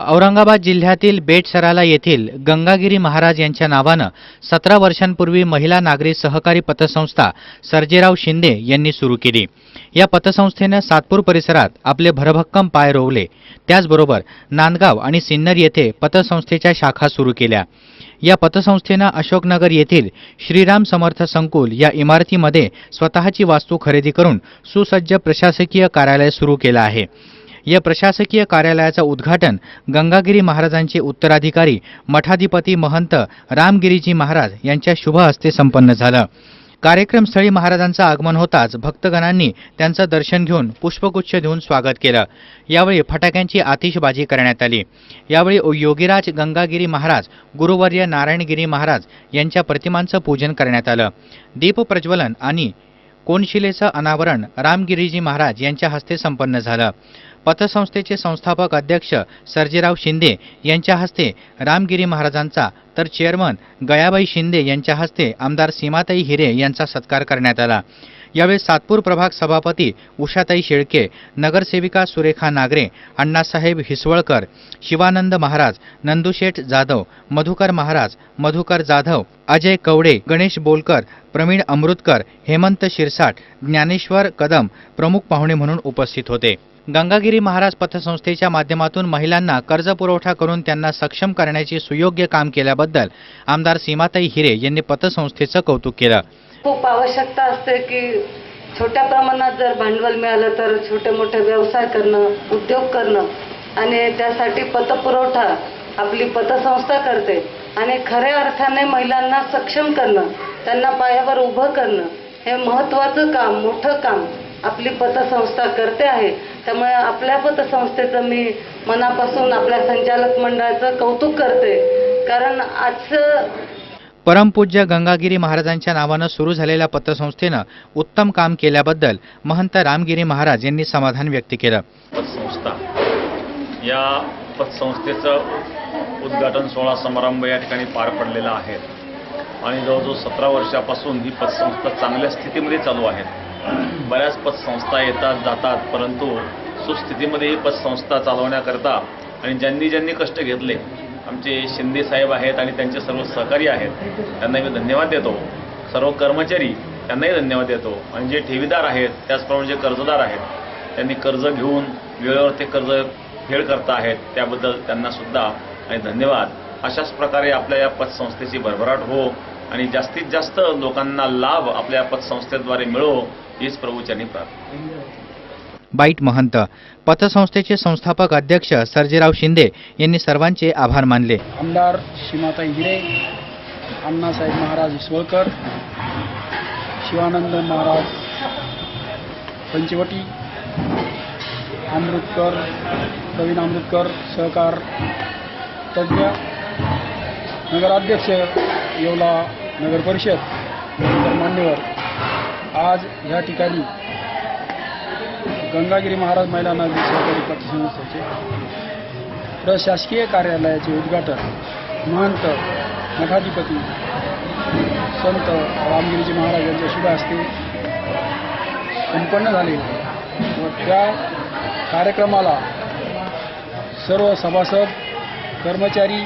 औरंगाबाद जिल्ह्यातील बेटसराला येथील गंगागिरी महाराज यांच्या नावानं सतरा वर्षांपूर्वी महिला नागरी सहकारी पतसंस्था सर्जेराव शिंदे यांनी सुरू केली. या पतसंस्थेनं सातपूर परिसरात आपले भरभक्कम पाय रोवले. त्याचबरोबर नांदगाव आणि सिन्नर येथे पतसंस्थेच्या शाखा सुरू केल्या. या पतसंस्थेनं अशोकनगर येथील श्रीराम समर्थ संकुल या इमारतीमध्ये स्वतःची वास्तू खरेदी करून सुसज्ज प्रशासकीय कार्यालय सुरू केलं आहे. या प्रशासकीय कार्यालयाचं उद्घाटन गंगागिरी महाराजांचे उत्तराधिकारी मठाधिपती महंत रामगिरीजी महाराज यांच्या शुभ हस्ते संपन्न झालं. कार्यक्रमस्थळी महाराजांचं आगमन होताच भक्तगणांनी त्यांचं दर्शन घेऊन पुष्पगुच्छ देऊन स्वागत केलं. यावेळी फटाक्यांची आतिषबाजी करण्यात आली. यावेळी योगीराज गंगागिरी महाराज गुरुवर्य नारायणगिरी महाराज यांच्या प्रतिमांचं पूजन करण्यात आलं. दीपप्रज्वलन आणि कोनशिलेचं अनावरण रामगिरीजी महाराज यांच्या हस्ते संपन्न झालं. पतसंस्थेचे संस्थापक अध्यक्ष सर्जेराव शिंदे यांच्या हस्ते रामगिरी महाराजांचा तर चेअरमन गयाबाई शिंदे यांच्या हस्ते आमदार सीमाताई हिरे यांचा सत्कार करण्यात आला. यावेळी सातपूर प्रभाग सभापती उषाताई शेळके नगरसेविका सुरेखा नागरे अण्णासाहेब हिसवळकर शिवानंद महाराज नंदुशेठ जाधव मधुकर महाराज मधुकर जाधव अजय कवडे गणेश बोलकर प्रवीण अमृतकर हेमंत शिरसाट ज्ञानेश्वर कदम प्रमुख पाहुणे म्हणून उपस्थित होते. गंगागिरी महाराज पथसंस्थेच्या माध्यमातून महिलांना कर्ज पुरवठा करून त्यांना सक्षम करण्याचे सुयोग्य काम केल्याबद्दल आमदार सीमाताई हिरे यांनी पतसंस्थेचं कौतुक केलं. खूप आवश्यकता असते की छोट्या प्रमाणात जर भांडवल मिळालं तर छोटे मोठे व्यवसाय करणं उद्योग करणं आणि त्यासाठी पतपुरवठा आपली पतसंस्था करते आणि खऱ्या अर्थाने महिलांना सक्षम करणं त्यांना पायावर उभं करणं हे महत्त्वाचं काम मोठं काम आपली पतसंस्था करते आहे. त्यामुळे आपल्या पतसंस्थेचं मी मनापासून आपल्या संचालक मंडळाचं कौतुक करते. कारण आजचं परमपूज्य गंगागिरी महाराजांच्या नावानं सुरू झालेल्या पतसंस्थेनं उत्तम काम केल्याबद्दल महंत रामगिरी महाराज यांनी समाधान व्यक्त केलं. पतसंस्था. या पतसंस्थेचं उद्घाटन सोहळा समारंभ या ठिकाणी पार पडलेला आहे. आणि जवळजवळ सतरा वर्षापासून ही पतसंस्था चांगल्या स्थितीमध्ये चालू आहे. बऱ्याच पतसंस्था येतात जातात परंतु सुस्थितीमध्ये ही पतसंस्था चालवण्याकरता आणि ज्यांनी ज्यांनी कष्ट घेतले आमचे शिंदे साहेब आहेत आणि त्यांचे सर्व सहकारी आहेत त्यांना मी धन्यवाद देतो. सर्व कर्मचारी त्यांनाही धन्यवाद देतो. आणि जे ठेवीदार आहेत त्याचप्रमाणे जे कर्जदार आहेत त्यांनी कर्ज घेऊन वेळेवर ते कर्ज फेड करता आहेत त्याबद्दल त्यांनासुद्धा आणि धन्यवाद. अशाच प्रकारे आपल्या या पतसंस्थेची भरभराट हो आणि जास्तीत जास्त लोकांना लाभ आपल्या पतसंस्थेद्वारे मिळो हीच प्रभूच्यांनी प्रार्थना. बाईट महंत. पतसंस्थेचे संस्थापक अध्यक्ष सर्जेराव शिंदे यांनी सर्वांचे आभार मानले. आमदार श्रीमाता हिरे अण्णासाहेब महाराज इसवळकर शिवानंद महाराज पंचवटी अमृतकर प्रवीण अमृतकर सहकार तज्ज्ञ नगराध्यक्ष येवला नगर परिषद मान्यवर. आज ह्या ठिकाणी गंगागिरी महाराज महिला नागरी सहकारी पतसंस्थेचे प्रशासकीय कार्यालयाचे उद्घाटन महंत मठाधिपती संत रामगिरीजी महाराज यांच्या शुभ हस्ते संपन्न झाले. व त्या कार्यक्रमाला सर्व सभासद कर्मचारी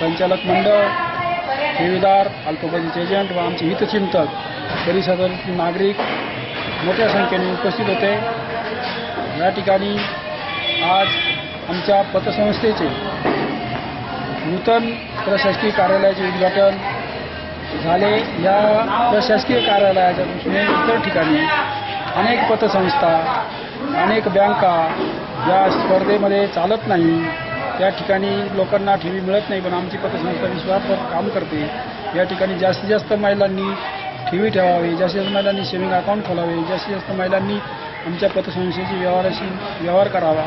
संचालक मंडळ ठेवीदार अल्पबंधित एजंट व आमचे हितचिंतक परिसरातील नागरिक मोठ्या संख्येने उपस्थित होते. या ठिकाणी आज आमच्या पतसंस्थेचे नूतन प्रशासकीय कार्यालयाचे उद्घाटन झाले. या प्रशासकीय कार्यालयाच्या दृष्टीने इतर ठिकाणी अनेक पतसंस्था अनेक बँका या स्पर्धेमध्ये चालत नाही. त्या ठिकाणी लोकांना ठेवी मिळत नाही पण आमची पतसंस्था विश्वासावर काम करते. या ठिकाणी जास्तीत जास्त महिलांनी ठेवी ठेवावी जास्तीत जास्त महिलांनी सेविंग अकाउंट खोलावे. जास्तीत जास्त महिलांनी आमच्या पतसंस्थेची व्यवहाराशी व्यवहार करावा.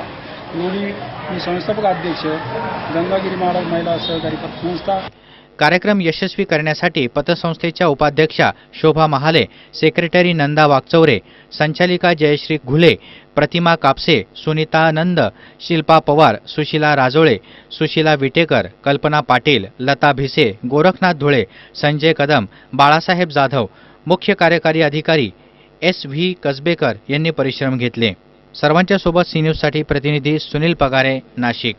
एवढी मी संस्थापक अध्यक्ष गंगागिरी महाराज महिला सहकारी पतसंस्था. कार्यक्रम यशस्वी करण्यासाठी पतसंस्थेच्या उपाध्यक्षा शोभा महाले सेक्रेटरी नंदा वागचौरे संचालिका जयश्री घुले प्रतिमा कापसे सुनीता नंद शिल्पा पवार सुशीला राजोळे सुशीला विटेकर कल्पना पाटील लता भिसे गोरखनाथ धुळे संजय कदम बाळासाहेब जाधव मुख्य कार्यकारी अधिकारी एस व्ही कसबेकर यांनी परिश्रम घेतले. सर्वांच्या सोबत सी न्यूजसाठी प्रतिनिधी सुनील पगारे नाशिक.